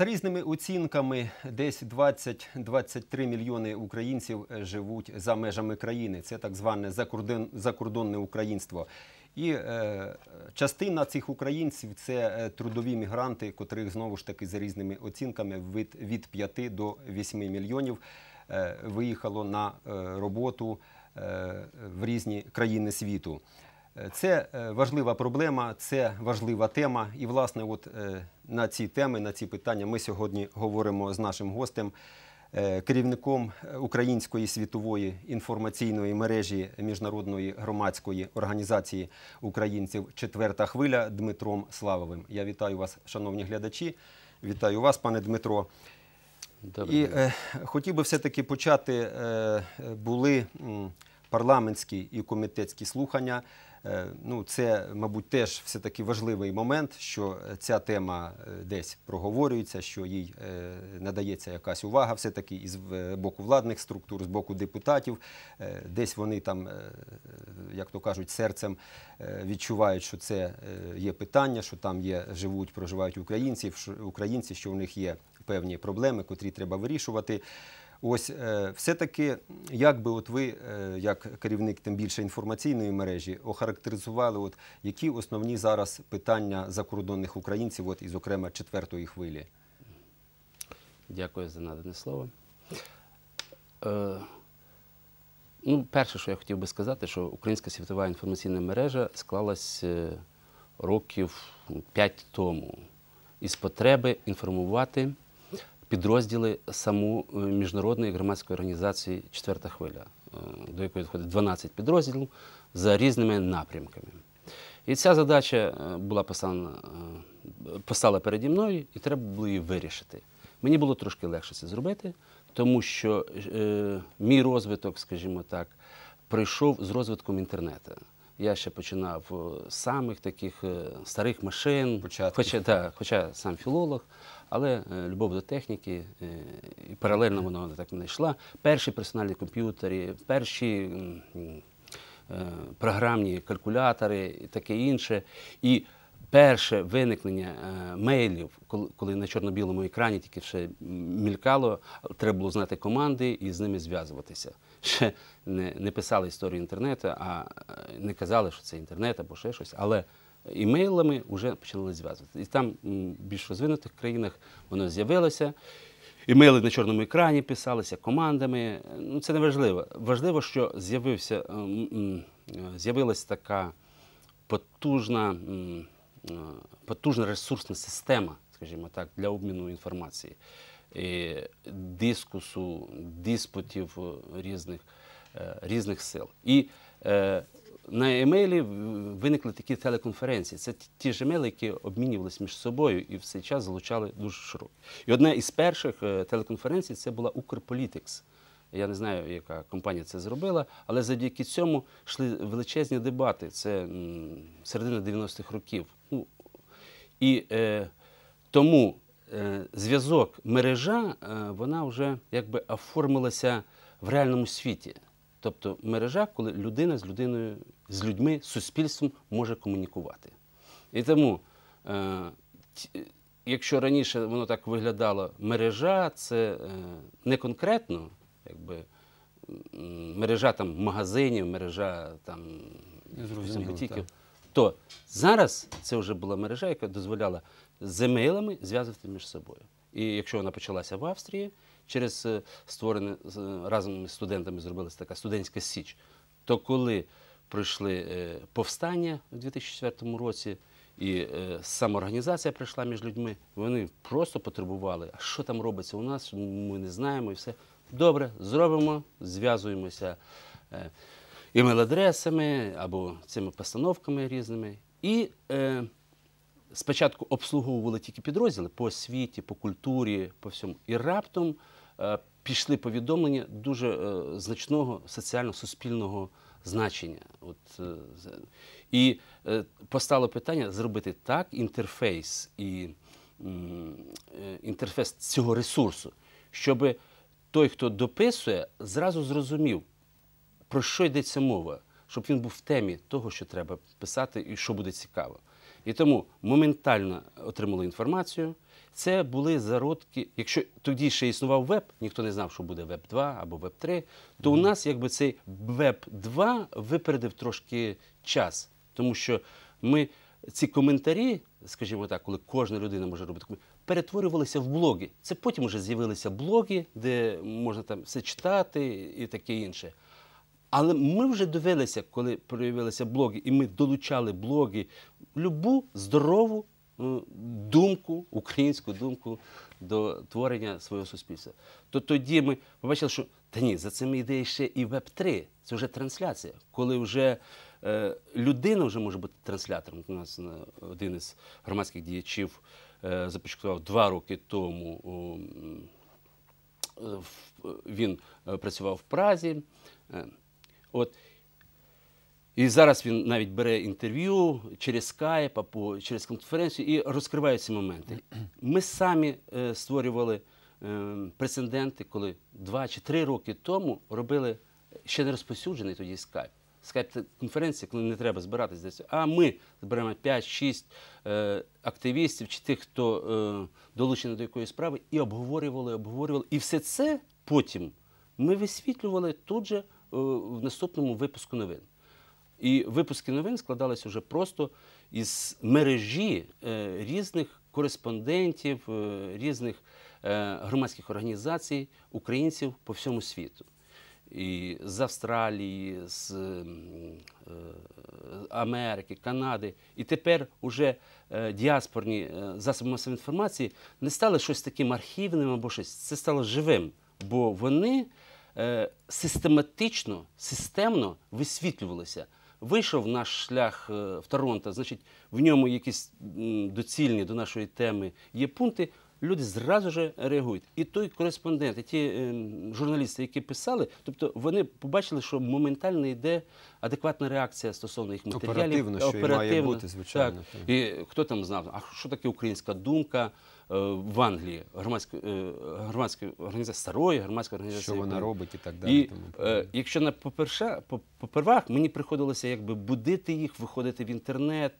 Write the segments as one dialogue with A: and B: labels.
A: За різними оцінками, десь 20-23 мільйони українців е, живуть за межами країни. Це так зване закордон, закордонне українство. І е, частина цих українців це е, трудові мігранти, котрих знову ж таки за різними оцінками від, від 5 до 8 мільйонів е, виїхало на е, роботу е, в різні країни світу. Це е, важлива проблема, це важлива тема. І, власне, от е, на ці теми, на ці питання ми сьогодні говоримо з нашим гостем, е, керівником Української світової інформаційної мережі міжнародної громадської організації українців Четверта хвиля Дмитром Славовим. Я вітаю вас, шановні глядачі. Вітаю вас, пане Дмитро.
B: Добре.
A: І е, хотів би все-таки почати. Е, були парламентські і комітетські слухання. Е, ну, це, мабуть, теж все-таки важливий момент, що е, ця тема е, десь проговорюється, що їй надається якась увага все-таки із е, боку владних структур, з боку депутатів. Десь вони там, як то кажуть, серцем відчувають, що це є питання, що там є, живуть, проживають українці, українці, що в них є певні проблеми, котрі треба вирішувати. Ось е, все-таки, як би от ви, е, як керівник тим більше інформаційної мережі, охарактеризували, от які основні зараз питання закордонних українців, от і, зокрема, четвертої хвилі?
B: Дякую за надане слово. Е, ну, перше, що я хотів би сказати, що Українська світова інформаційна мережа склалась е, років 5 тому із потреби інформувати підрозділи саму е, міжнародної громадської організації Четверта хвиля, е, до якої входить 12 підрозділів за різними напрямками. І ця задача е, була поставлена, постала переді мною, і треба було її вирішити. Мені було трошки легше це зробити, тому що е, мій розвиток, скажімо так, прийшов з розвитком інтернету. Я ще починав е, з самих таких е, старих машин, хоча, да, хоча сам філолог, але е, любов до техніки, і паралельно воно так не йшла. Перші персональні комп'ютери, перші програмні калькулятори і таке інше. І перше виникнення е, мейлів, коли, на чорно-білому екрані тільки ще мількало, треба було знати команди і з ними зв'язуватися. Ще не, не писали історію інтернету, а е, не казали, що це інтернет або ще щось. Але імейлами вже почали зв'язувати. І там в більш розвинутих країнах воно з'явилося. Імейли на чорному екрані писалися командами. Ну, це не важливо. Важливо, що з'явився, з'явилася така потужна, потужна ресурсна система, скажімо так, для обміну інформації, дискусу, диспутів е, різних, е, різних сил. І е, на емейлі виникли такі телеконференції. Це ті- ж емейли, які обмінювалися між собою і в цей час залучали дуже широко. І одна із перших е, телеконференцій це була Укрполітикс. Я не знаю, яка компанія це зробила, але завдяки цьому йшли величезні дебати. Це середина 90-х років. Ну, і е, тому е, зв'язок мережа е, вона вже якби оформилася в реальному світі. Тобто мережа, коли людина з людиною, з людьми, з суспільством може комунікувати. І тому, е, якщо раніше воно так виглядало, мережа це е, не конкретно, якби мережа там магазинів, мережа там
A: Зрозуміло,
B: бутіків, то зараз це вже була мережа, яка дозволяла з емейлами зв'язувати між собою. І якщо вона почалася в Австрії, через е, створене е, разом з студентами зробилася така студентська січ, то коли пройшли е, повстання у 2004 році, і е, самоорганізація прийшла між людьми, вони просто потребували, а що там робиться у нас, ми не знаємо і все. Добре, зробимо, зв'язуємося. е, імейл-адресами або цими постановками різними. І е, спочатку обслуговували тільки підрозділи по освіті, по культурі, по всьому. І раптом е, пішли повідомлення дуже е, значного соціально-суспільного значення. От, е, і е, постало питання зробити так інтерфейс і е, інтерфейс цього ресурсу, щоб той, хто дописує, зразу зрозумів, про що йдеться мова, щоб він був в темі того, що треба писати і що буде цікаво. І тому моментально отримали інформацію, Це були зародки. Якщо тоді ще існував веб, ніхто не знав, що буде веб 2 або веб 3, то у нас якби цей веб 2 випередив трошки час, тому що ми ці коментарі, скажімо так, коли кожна людина може робити коментарі, перетворювалися в блоги. Це потім вже з'явилися блоги, де можна там все читати і таке інше. Але ми вже дивилися, коли проявилися блоги, і ми долучали блоги, любу здорову е, думку, українську думку до творення свого суспільства. То тоді ми побачили, що та ні, за цим йде ще і Веб-3. Це вже трансляція, коли вже е, людина вже може бути транслятором. У нас е, один із громадських діячів започаткував два роки тому. е, в- він е, працював в Празі. Е, От. І зараз він навіть бере інтерв'ю через скайп або через конференцію і розкриває ці моменти. Ми самі е, створювали е, прецеденти, коли два чи три роки тому робили ще не розповсюджений тоді скайп. Скайп це конференція, коли не треба збиратись десь. А ми зберемо 5-6 е, активістів чи тих, хто е, долучений до якоїсь справи, і обговорювали, обговорювали. І все це потім ми висвітлювали тут же е, в наступному випуску новин. І випуски новин складалися вже просто із мережі е, різних кореспондентів, е, різних е, громадських організацій, українців по всьому світу. І з Австралії, з е, Америки, Канади. І тепер уже е, діаспорні е, засоби масової інформації не стали щось таким архівним або щось. Це стало живим, бо вони систематично, системно висвітлювалися. Вийшов наш шлях в Торонто, значить, в ньому якісь доцільні до нашої теми є пункти. Люди зразу ж реагують. І той кореспондент, і ті е, журналісти, які писали, тобто вони побачили, що моментально йде адекватна реакція стосовно їх матеріалів.
A: Оперативно, що і має бути, звичайно,
B: Так. І хто там знав, а що таке українська думка е, в Англії, громадська, е, громадська організація старої громадська організація.
A: Що вона робить і так далі.
B: і
A: тому
B: е, якщо на поперша, по- попервах мені приходилося якби будити їх, виходити в інтернет,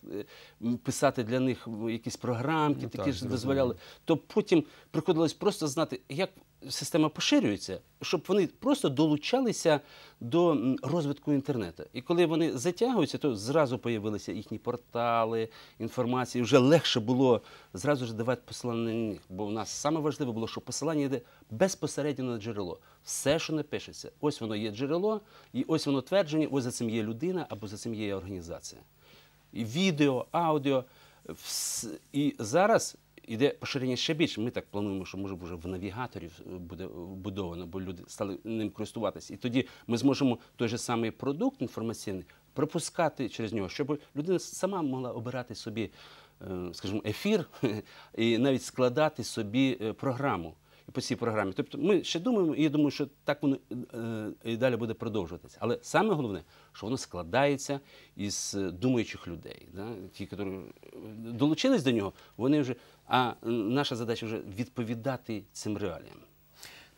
B: писати для них якісь програмки,
A: Ну,
B: такі
A: так,
B: ж дозволяли, то потім приходилось просто знати, як система поширюється, щоб вони просто долучалися до розвитку інтернету. І коли вони затягуються, то зразу появилися їхні портали, інформації. Вже легше було зразу ж давати посилання на них. Бо в нас саме важливе було, що посилання йде безпосередньо на джерело. Все, що не пишеться, ось воно є джерело, і ось воно твердження, ось за цим є людина або за цим є організація. І відео, аудіо. І зараз іде поширення ще більше. Ми так плануємо, що може вже в навігаторів е, буде вбудовано, бо люди стали ним користуватися. І тоді ми зможемо той же самий продукт інформаційний пропускати через нього, щоб людина сама могла обирати собі, е, скажімо, ефір і навіть складати собі е, програму. По цій програмі. Тобто ми ще думаємо, і я думаю, що так воно е, і далі буде продовжуватися. Але саме головне, що воно складається із е, думаючих людей. Да? Ті, які е, долучились до нього, вони вже. А наша задача вже відповідати цим реаліям.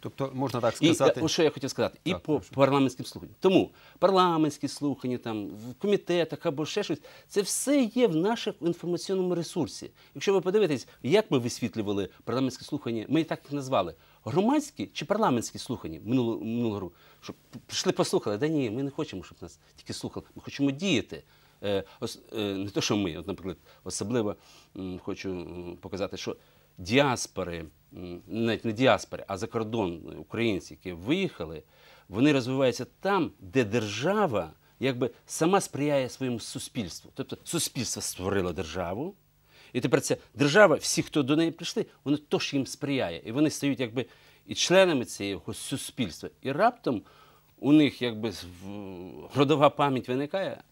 A: Тобто можна так сказати.
B: ось що я хотів сказати, і по
A: прошу.
B: парламентським слуханням. Тому парламентські слухання, там в комітетах або ще щось, це все є в нашому інформаційному ресурсі. Якщо ви подивитесь, як ми висвітлювали парламентські слухання, ми і так їх назвали громадські чи парламентські слухання минулого минулого року. Щоб прийшли послухали. Да ні, ми не хочемо, щоб нас тільки слухали. Ми хочемо діяти. Е, е, не то, що ми, от, наприклад, особливо хочу показати, що діаспори, навіть не діаспори, а за кордон українці, які виїхали, вони розвиваються там, де держава якби сама сприяє своєму суспільству. Тобто суспільство створило державу, і тепер ця держава, всі, хто до неї прийшли, воно теж їм сприяє. І вони стають якби і членами цього суспільства. І раптом у них якби родова пам'ять виникає,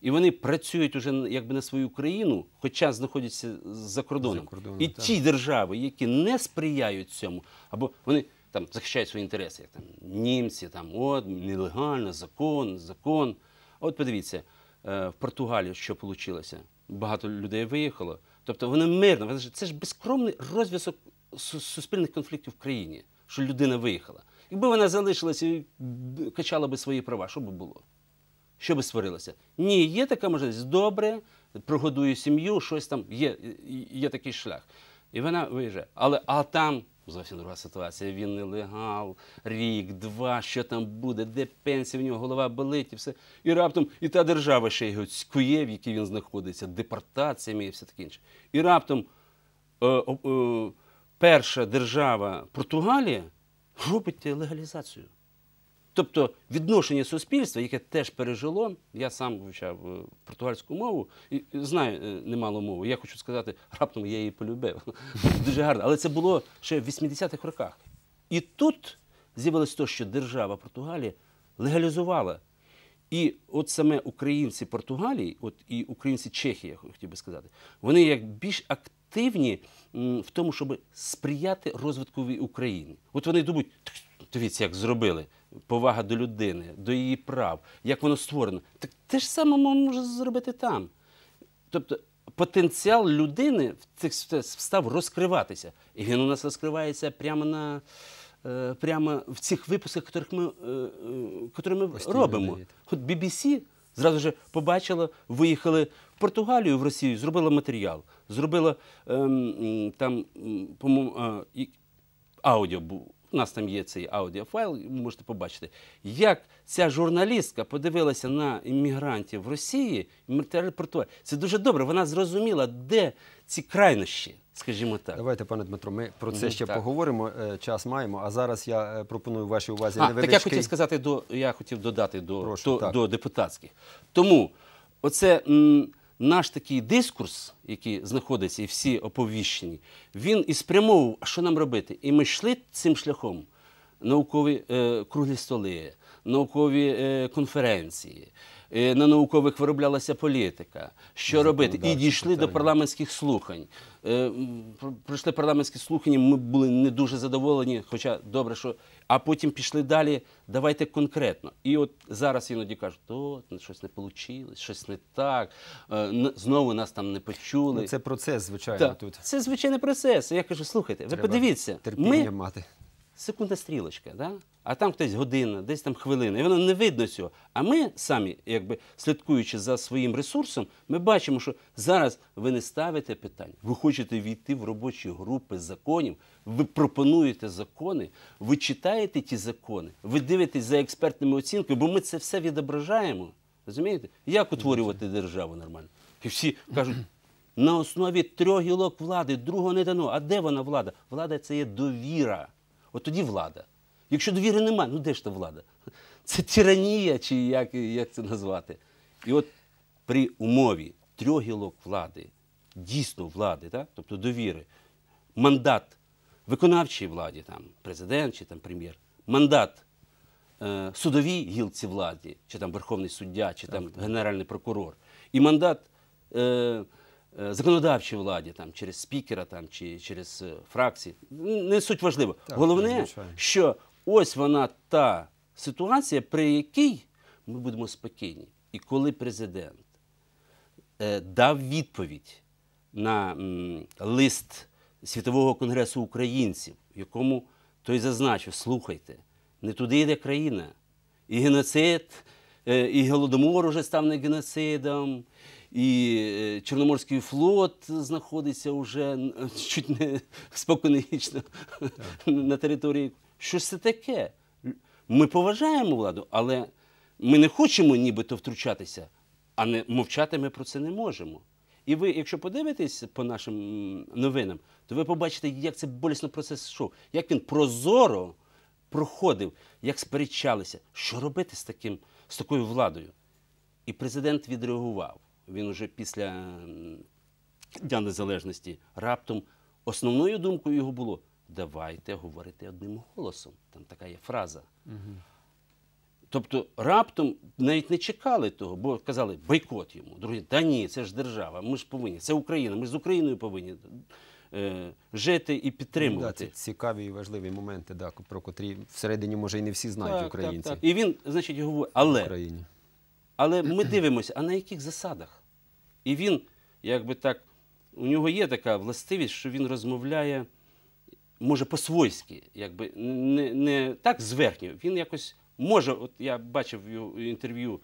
B: і вони працюють уже якби на свою країну, хоча знаходяться за кордоном.
A: За кордоном,
B: і
A: так.
B: ті держави, які не сприяють цьому, або вони там захищають свої інтереси, як там німці, там от нелегально, закон, закон. От подивіться, е, в Португалії що вийшло? Багато людей виїхало. Тобто вони мирно. Це ж безкромний розв'язок суспільних конфліктів в країні, що людина виїхала. Якби вона залишилася і качала би свої права, що би було? Що би створилося? Ні, є така можливість. Добре, прогодую сім'ю, щось там є, є такий шлях. І вона виїжджає. Але а там зовсім друга ситуація. Він нелегал, рік, два, що там буде, де пенсія, в нього голова болить і все. І раптом і та держава ще його цькує, в якій він знаходиться, депортаціями і все таке інше. І раптом е, е, перша держава Португалія робить легалізацію. Тобто відношення суспільства, яке теж пережило, я сам вивчав е, португальську мову і знаю е, немало мови. Я хочу сказати, раптом я її полюбив. Дуже гарно. Але це було ще в 80-х роках. І тут з'явилось те, що держава Португалія легалізувала. І от саме українці Португалії, от і українці Чехії, я хотів би сказати, вони як більш активні в тому, щоб сприяти розвитку України. От вони думають, «Так, дивіться, як зробили. Повага до людини, до її прав, як воно створено. Так те ж саме може зробити там. Тобто потенціал людини в цих ст- став розкриватися. І він у нас розкривається прямо на. е, Прямо в цих випусках, яких ми, е, е, котрі ми
A: Постійно
B: робимо.
A: даєте.
B: От BBC зразу ж побачила, виїхали в Португалію, в Росію, зробила матеріал, зробила ем, там, по-моєму, аудіо був. У нас там є цей аудіофайл, ви можете побачити, як ця журналістка подивилася на іммігрантів в Росії Це дуже добре. Вона зрозуміла, де ці крайнощі, скажімо так.
A: Давайте, пане Дмитро, ми про це ще
B: так.
A: поговоримо. е, Час маємо. А зараз я е, пропоную вашій увазі
B: А, так я хотів сказати до я хотів додати до,
A: Прошу,
B: до, до депутатських. Тому оце м, наш такий дискурс, який знаходиться, і всі оповіщені, він і спрямовував, що нам робити. І ми йшли цим шляхом. Наукові е, круглі столи, наукові е, конференції. Е, На наукових вироблялася політика. Що робити? І дійшли до парламентських слухань. Е, Пройшли парламентські слухання, ми були не дуже задоволені, хоча добре, що. А потім пішли далі, давайте конкретно. І от зараз іноді кажуть, то щось не вийшло, щось не так, е, знову нас там не почули.
A: Ну, це процес, звичайно,
B: Так,
A: тут.
B: Це звичайний процес. Я кажу, слухайте, ви подивіться,
A: терпіння
B: ми
A: мати.
B: Секунда стрілочка, да? а там хтось година, десь там хвилина, і воно не видно цього. А ми самі, якби слідкуючи за своїм ресурсом, ми бачимо, що зараз ви не ставите питань, ви хочете війти в робочі групи законів, ви пропонуєте закони, ви читаєте ті закони, ви дивитесь за експертними оцінками, бо ми це все відображаємо. Розумієте? Як утворювати державу нормально? І всі кажуть. На основі трьох гілок влади другого не дано. А де вона влада? Влада це є довіра. От тоді влада. Якщо довіри немає, ну де ж та влада? Це тиранія, чи як, як це назвати? І от при умові трьох гілок влади, дійсно влади, так? тобто довіри, мандат виконавчій владі, там, президент чи там, прем'єр, мандат е, судовій гілці владі, чи там Верховний суддя, чи там Генеральний прокурор, і мандат е, законодавчій владі, там, через спікера там, чи через е, фракції. Не суть важливо.
A: Так,
B: Головне,
A: звичайно.
B: що ось вона та ситуація, при якій ми будемо спокійні. І коли президент е, дав відповідь на м, лист Світового конгресу українців, в якому той зазначив: слухайте, не туди йде країна. І геноцид, е, і голодомор уже став не геноцидом, і е, Чорноморський флот знаходиться вже чуть не споконвічно на території. Що це таке? Ми поважаємо владу, але ми не хочемо нібито втручатися, а не мовчати ми про це не можемо. І ви, якщо подивитесь по нашим новинам, то ви побачите, як це болісно процес йшов, як він прозоро проходив, як сперечалися, що робити з, таким, з такою владою. І президент відреагував. Він уже після Дня Незалежності раптом основною думкою його було: давайте говорити одним голосом. Там така є фраза. Тобто раптом навіть не чекали того, бо казали бойкот йому. Другі, та ні, це ж держава, ми ж повинні, це Україна, ми з Україною повинні е, жити і
A: Ну, да,
B: підтримувати.
A: це цікаві і важливі моменти, да, про котрі всередині, може, і не всі знають українці
B: І він, значить, говорить, але
A: Україні.
B: Але ми дивимося, а на яких засадах? І він, якби так, у нього є така властивість, що він розмовляє, може, по-свойськи, якби не, не так зверхньо. Він якось може, от я бачив його інтерв'ю